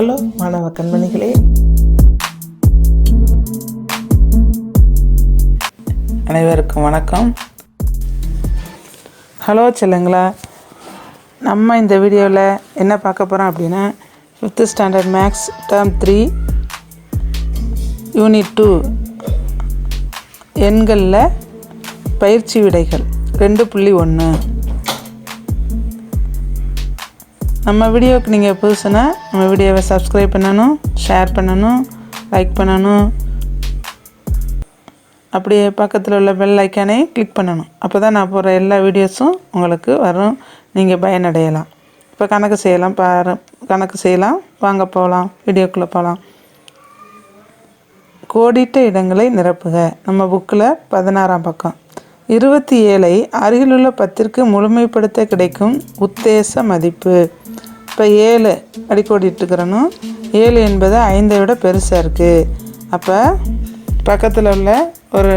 Hello மாணவ கண்மணிகளே. அனைவருக்கும் வணக்கம். ஹலோ செல்லுங்களா நம்ம இந்த வீடியோவில் என்ன பார்க்க போகிறோம் அப்படின்னா fifth standard maths term three unit two எண்களில் பயிற்சி விடைகள் ரெண்டு புள்ளி ஒன்று நம்ம வீடியோவுக்கு நீங்கள் புதுசுன்னா நம்ம வீடியோவை சப்ஸ்கிரைப் பண்ணணும் ஷேர் பண்ணணும் லைக் பண்ணணும். அப்படியே பக்கத்தில் உள்ள பெல் ஐக்கானே கிளிக் பண்ணணும். அப்போ தான் நான் போகிற எல்லா வீடியோஸும் உங்களுக்கு வரும். நீங்கள் பயனடையலாம். இப்போ கணக்கு செய்யலாம் பாரு. கணக்கு செய்யலாம் வாங்க போகலாம் வீடியோக்குள்ளே போகலாம் கோடிட்ட இடங்களை நிரப்புக. நம்ம புக்கில் பதினாறாம் பக்கம். இருபத்தி ஏழை அருகிலுள்ள பத்திற்கு முழுமைப்படுத்த கிடைக்கும் உத்தேச மதிப்பு. இப்போ ஏழு அடிக்கோடிட்டுக்கிறனும் ஏழு என்பது ஐந்தை விட பெருசாக இருக்குது அப்போ பக்கத்தில் உள்ள ஒரு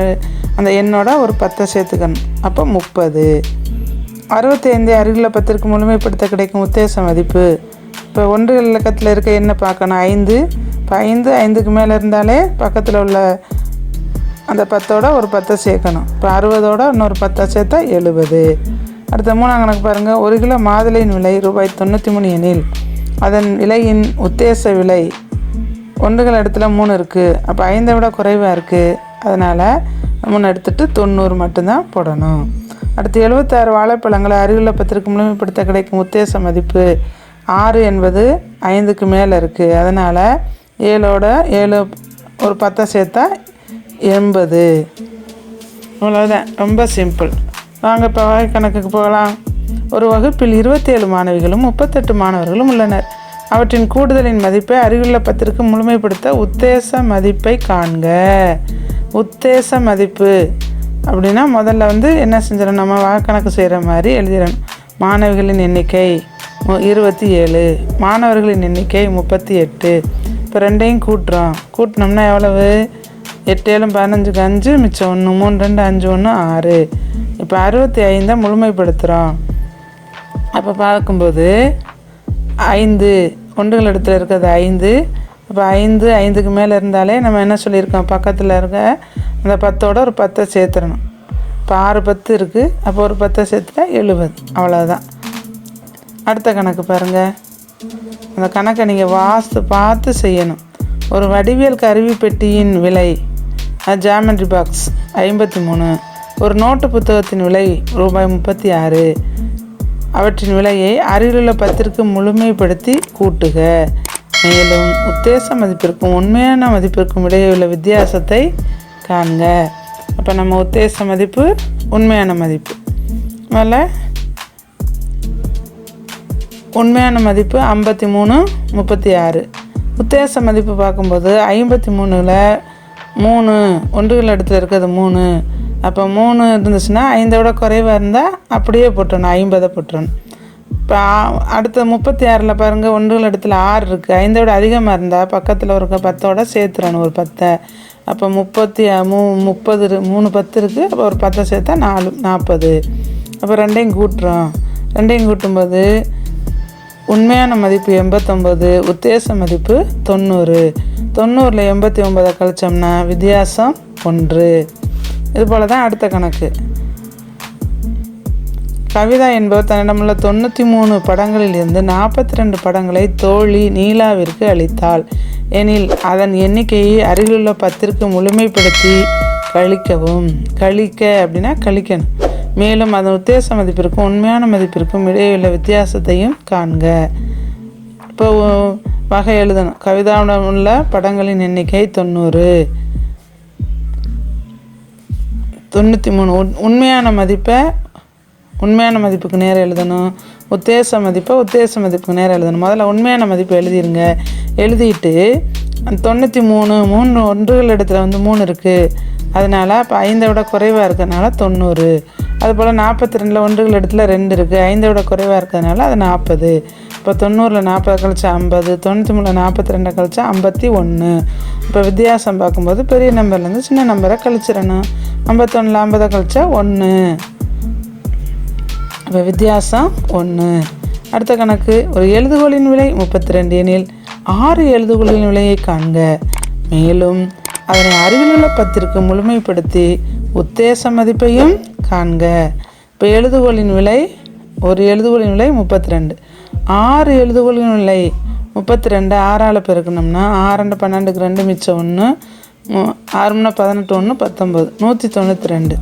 அந்த எண்ணோட ஒரு பத்தை சேர்த்துக்கணும். அப்போ முப்பது. அறுபத்தைந்து அருகில் பத்திற்கு முழுமைப்படுத்த கிடைக்கும் உத்தேச மதிப்பு. இப்போ ஒன்று இலக்கத்தில் இருக்க என்ன பார்க்கணும்? ஐந்து. இப்போ ஐந்து ஐந்துக்கு மேலே இருந்தாலே பக்கத்தில் உள்ள அந்த பத்தோட ஒரு பத்தை சேர்க்கணும். இப்போ அறுபதோட இன்னொரு பத்தை சேர்த்தா எழுபது. அடுத்த மூணாம் கணக்கு பாருங்கள் ஒரு கிலோ மாதுளையின் விலை ரூபாய் தொண்ணூற்றி மூணு எனில் அதன் விலையின் உத்தேச விலை ஒன்றுகள் இடத்துல மூணு இருக்குது அப்போ ஐந்தை விட குறைவாக இருக்குது அதனால் மூணு எடுத்துகிட்டு தொண்ணூறு மட்டும்தான் போடணும். அடுத்து எழுபத்தாறு வாழைப்பழங்களை அருகில் பத்திற்கு முழுமைப்படுத்த கிடைக்கும் உத்தேச மதிப்பு ஆறு என்பது ஐந்துக்கு மேலே இருக்குது அதனால் ஏழோட ஏழு ஒரு பத்தை சேர்த்தா எண்பது. அவ்வளோதான் ரொம்ப சிம்பிள் வாங்க இப்போ வகை கணக்குக்கு போகலாம். ஒரு வகுப்பில் இருபத்தேழு மாணவிகளும் முப்பத்தெட்டு மாணவர்களும் உள்ளனர். அவற்றின் கூடுதலின் மதிப்பை அருகிலுள்ள பத்திற்கு முழுமைப்படுத்த உத்தேச மதிப்பை காண்க. உத்தேச மதிப்பு அப்படின்னா முதல்ல வந்து என்ன செஞ்சிடணும்? நம்ம வாக்கணக்கு செய்கிற மாதிரி எழுதிடணும். மாணவிகளின் எண்ணிக்கை இருபத்தி ஏழு மாணவர்களின் எண்ணிக்கை முப்பத்தி எட்டு இப்போ ரெண்டையும் கூட்டுறோம். கூட்டினோம்னா எவ்வளவு? எட்டு ஏழும் பதினஞ்சுக்கு அஞ்சு மிச்சம் ஒன்று மூணு ரெண்டு அஞ்சு ஒன்று ஆறு. இப்போ அறுபத்தி ஐந்தை முழுமைப்படுத்துகிறோம் அப்போ பார்க்கும்போது ஐந்து ஒன்றுகள் இடத்துல இருக்கிறது ஐந்து. இப்போ ஐந்து ஐந்துக்கு மேலே இருந்தாலே நம்ம என்ன சொல்லியிருக்கோம்? பக்கத்தில் இருக்க அந்த பத்தோட ஒரு பத்தை சேர்த்துடணும் இப்போ ஆறு பத்து இருக்குது அப்போ ஒரு பத்தை சேர்த்துட்டா எழுபது. அவ்வளோதான் அடுத்த கணக்கு பாருங்கள் அந்த கணக்கை நீங்கள் வாஸ்து பார்த்து செய்யணும். ஒரு வடிவியல் கருவி பெட்டியின் விலை ஜாமெட்ரி பாக்ஸ் ஐம்பத்தி மூணு. ஒரு நோட்டு புத்தகத்தின் விலை ரூபாய் முப்பத்தி ஆறு. அவற்றின் விலையை அருகிலுள்ள பத்திற்கு முழுமைப்படுத்தி கூட்டுக. மேலும் உத்தேச மதிப்பிற்கும் உண்மையான மதிப்பிற்கும் இடையே உள்ள வித்தியாசத்தை காண்க. அப்போ நம்ம உத்தேச மதிப்பு உண்மையான மதிப்பு. முதல்ல உண்மையான மதிப்பு ஐம்பத்தி மூணு முப்பத்தி ஆறு. உத்தேச மதிப்பு பார்க்கும்போது ஐம்பத்தி மூணில் மூணு ஒன்றுகள் இடத்துல இருக்கிறது மூணு. அப்போ மூணு இருந்துச்சுன்னா ஐந்தை விட குறைவாக இருந்தால் அப்படியே போட்டணும் ஐம்பதை போட்டுறணும். இப்போ அடுத்த முப்பத்தி ஆறில் பாருங்கள் ஒன்றுகள் இடத்துல ஆறு இருக்குது ஐந்தை விட அதிகமாக இருந்தால் பக்கத்தில் இருக்க பத்தோட சேர்த்துறணும் ஒரு பத்தை. அப்போ முப்பத்தி மூ முப்பது இரு- மூணு பத்து இருக்குது அப்போ ஒரு பத்தை சேர்த்தா நாலு நாற்பது. அப்போ ரெண்டையும் கூட்டுறோம். ரெண்டையும் கூட்டும்போது உண்மையான மதிப்பு எண்பத்தொம்போது உத்தேச மதிப்பு தொண்ணூறு. தொண்ணூறில் எண்பத்தி ஒம்பதை கழிச்சோம்னா வித்தியாசம் ஒன்று. இது போல தான் அடுத்த கணக்கு. கவிதா என்பவர் தன்னிடமுள்ள தொண்ணூற்றி மூணு படங்களில் இருந்து நாற்பத்தி ரெண்டு படங்களை தோழி நீலாவிற்கு அளித்தாள். எனில் அதன் எண்ணிக்கையை அருகிலுள்ள பத்திற்கு முழுமைப்படுத்தி கழிக்கவும் கழிக்க அப்படின்னா கழிக்கணும். மேலும் அதன் உத்தேச மதிப்பிற்கும் உண்மையான மதிப்பிற்கும் இடையே உள்ள வித்தியாசத்தையும் காண்க. இப்போ வகை எழுதணும். கவிதாவுடன் உள்ள படங்களின் எண்ணிக்கை தொண்ணூறு. தொண்ணூற்றி மூணு. உண்- உண்மையான மதிப்பை உண்மையான மதிப்புக்கு நேரம் எழுதணும். உத்தேச மதிப்பை உத்தேச மதிப்புக்கு நேரம் எழுதணும். முதல்ல உண்மையான மதிப்பை எழுதிருங்க. எழுதிட்டு தொண்ணூற்றி மூணு மூணு ஒன்றுகள் இடத்துல வந்து மூணு இருக்குது அதனால் இப்போ ஐந்தை விட குறைவாக இருக்கிறதுனால தொண்ணூறு. அதுபோல் நாற்பத்தி ரெண்டில் ஒன்றுகள் இடத்துல ரெண்டு இருக்குது ஐந்தை விட குறைவாக இருக்கிறதுனால அது நாற்பது. இப்போ தொண்ணூறில் நாற்பது கழிச்சா ஐம்பது. தொண்ணூற்றி மூணில் நாற்பத்தி ரெண்டை கழிச்சா ஐம்பத்தி ஒன்று இப்போ வித்தியாசம் பார்க்கும்போது பெரிய நம்பர்லேருந்து சின்ன நம்பரை கழிச்சிடணும். ஐம்பத்தொன்னில் ஐம்பதை கழிச்சா ஒன்று இப்போ வித்தியாசம் ஒன்று அடுத்த கணக்கு. ஒரு எழுதுகோலின் விலை முப்பத்தி ரெண்டு எனில் ஆறு எழுதுகோளின் விலையை காண்க. மேலும் அதனை அருகிலுள்ள பத்திற்கு முழுமைப்படுத்தி உத்தேச மதிப்பையும் காண்க. இப்போ எழுதுகோளின் விலை ஒரு எழுதுகோளின் விலை முப்பத்தி ரெண்டு ஆறு எழுதுகோளின் விலை முப்பத்தி ரெண்டு ஆறால் பெருக்கணும்னா ஆறு ரெண்டு பன்னெண்டுக்கு ரெண்டு மிச்சம் ஒன்று ஆறு மணி பதினெட்டு ஒன்று பத்தொம்போது நூற்றி தொண்ணூற்றி ரெண்டு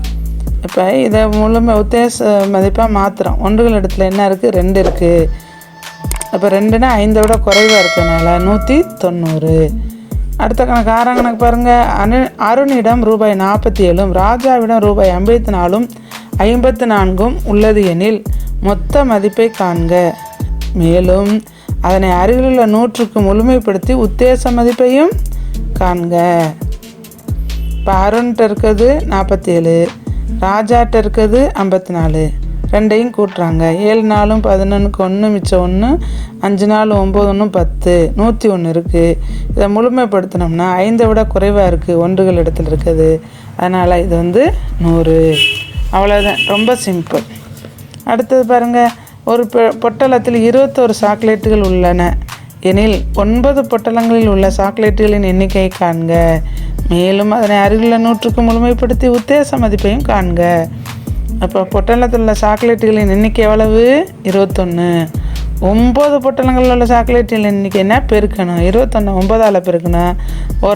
இப்போ இதை முழுமை உத்தேச மதிப்பாக மாத்திரம் ஒன்றுகள் இடத்துல என்ன இருக்குது ரெண்டு இருக்குது அப்போ ரெண்டுனா ஐந்தை விட குறைவாக இருக்கனால நூற்றி தொண்ணூறு. அடுத்த கணக்கு ஆறாம் கணக்கு பாருங்கள் அனு அருணிடம் ரூபாய் நாற்பத்தி ஏழும் ராஜாவிடம் ரூபாய் ஐம்பத்தி நாலும் ஐம்பத்து நான்கும் உள்ளது எனில் மொத்த மதிப்பை காண்க. மேலும் அதனை அருகிலுள்ள நூற்றுக்கு முழுமைப்படுத்தி உத்தேச மதிப்பையும் காண்க. இப்போ அருண்கிட்ட இருக்கிறது நாற்பத்தி ஏழு ராஜாட்ட இருக்கிறது ஐம்பத்தி நாலு ரெண்டையும் கூட்டுறாங்க. ஏழு நாளும் பதினொன்றுக்கு ஒன்று மிச்சம் ஒன்று அஞ்சு நாள் ஒம்பது ஒன்று பத்து நூற்றி ஒன்று இருக்குது இதை முழுமைப்படுத்தினோம்னா ஐந்தை விட குறைவாக இருக்குது ஒன்றுகள் இடத்துல இருக்குது. அதனால் இது வந்து நூறு. அவ்வளோதான் ரொம்ப சிம்பிள். அடுத்தது பாருங்கள் ஒரு பொட்டலத்தில் இருபத்தோரு சாக்லேட்டுகள் உள்ளன. எனில் ஒன்பது பொட்டலங்களில் உள்ள சாக்லேட்டுகளின் எண்ணிக்கையை காண்க. மேலும் அதனை அருகிலுள்ள நூற்றுக்கு முழுமைப்படுத்தி உத்தேச மதிப்பையும் காண்க. அப்போ பொட்டலத்தில் உள்ள சாக்லேட்டுகளின் எண்ணிக்கை எவ்வளவு? இருபத்தொன்று ஒம்பது பொட்டலங்களில் உள்ள சாக்லேட்டுகளின் எண்ணிக்கை என்ன? பெருக்கணும். இருபத்தொன்று ஒம்பதால் பெருக்கணும்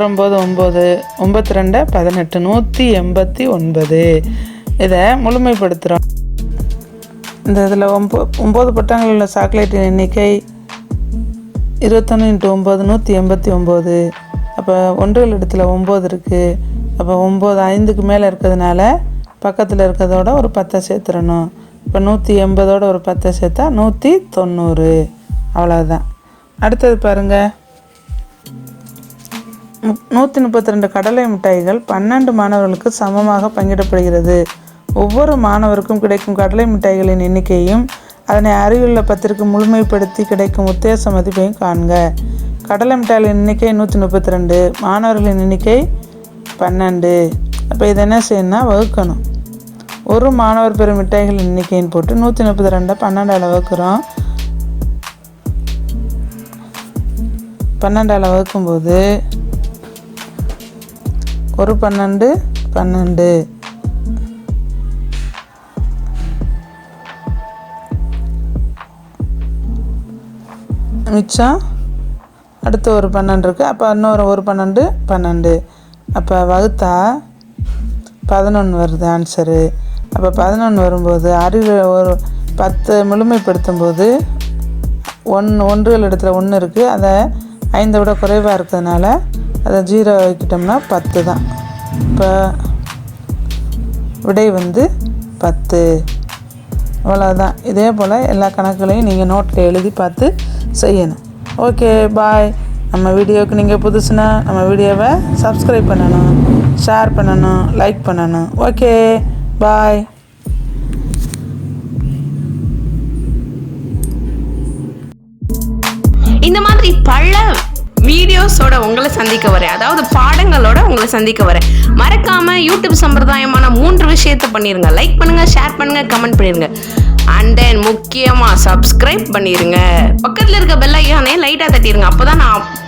ஒம்பது ஒம்பது ஒம்பத்தி ரெண்டு பதினெட்டு நூற்றி எண்பத்தி ஒன்பது. இதை முழுமைப்படுத்துகிறோம் இந்த இதில் ஒம்போ ஒம்பது பொட்டலங்களில் உள்ள சாக்லேட்டின் எண்ணிக்கை இருபத்தொன்று இன்ட்டு ஒம்பது நூற்றி எண்பத்தி ஒம்பது அப்போ ஒன்றுகள் இடத்துல ஒம்பது இருக்குது அப்போ ஒம்பது ஐந்துக்கு மேலே இருக்கிறதுனால பக்கத்தில் இருக்கிறதோட ஒரு பத்தை சேர்த்துடணும் இப்போ நூற்றி எண்பதோட ஒரு பத்தை சேர்த்தா நூற்றி தொண்ணூறு. அவ்வளோதான் அடுத்தது பாருங்கள் நூற்றி முப்பத்தி ரெண்டு கடலை மிட்டாய்கள் பன்னெண்டு மாணவர்களுக்கு சமமாக பங்கிடப்படுகிறது. ஒவ்வொரு மாணவருக்கும் கிடைக்கும் கடலை மிட்டாய்களின் எண்ணிக்கையும் அதனை அருகிலுள்ள பத்திற்கு முழுமைப்படுத்தி கிடைக்கும் உத்தேச மதிப்பையும் காண்க. கடலை மிட்டாய்களின் எண்ணிக்கை நூற்றி முப்பத்தி ரெண்டு மாணவர்களின் எண்ணிக்கை பன்னெண்டு. அப்போ இதை என்ன செய்யணும்னா வகுக்கணும். ஒரு மாணவர் பெறும் மிட்டாய்கள் எண்ணிக்கைன்னு போட்டு நூற்றி முப்பத்தி ரெண்டை பன்னெண்டால் வகுக்கிறோம். பன்னெண்டால் வகுக்கும்போது ஒரு பன்னெண்டு பன்னெண்டு. மிச்சம் அடுத்து ஒரு பன்னெண்டு இருக்குது அப்போ இன்னொரு ஒரு பன்னெண்டு பன்னெண்டு. அப்போ வகுத்தா பதினொன்று வருது ஆன்சரு அப்போ பதினொன்று வரும்போது அறிவு ஒரு பத்து முழுமைப்படுத்தும் போது ஒன்று ஒன்றுகள் இடத்துல ஒன்று இருக்குது அதை ஐந்தை விட குறைவாக இருக்கிறதுனால அதை ஜீரோ வைக்கிட்டோம்னா பத்து தான். இப்போ விடை வந்து பத்து. அவ்வளோதான் இதே போல் எல்லா கணக்குகளையும் நீங்கள் நோட்டில் எழுதி பார்த்து செய்யணும். ஓகே பாய் நம்ம வீடியோவுக்கு நீங்கள் புதுசுனா நம்ம வீடியோவை சப்ஸ்கிரைப் பண்ணணும் ஷேர் பண்ணணும் லைக் பண்ணணும். ஓகே பாய் இந்த மாதிரி பல வீடியோஸோட உங்களை சந்திக்க வரேன். அதாவது பாடங்களோட உங்களை சந்திக்க வரேன். மறக்காம யூடியூப் சம்பிரதாயமான மூன்று விஷயத்தை பண்ணிருங்க. லைக் பண்ணுங்க ஷேர் பண்ணுங்க கமெண்ட் பண்ணிருங்க. அண்ட் தென் முக்கியமாக சப்ஸ்கிரைப் பண்ணிடுங்க பக்கத்தில் இருக்க பெல் ஐயானே தட்டிடுங்க தட்டிருங்க. அப்பதான் நான்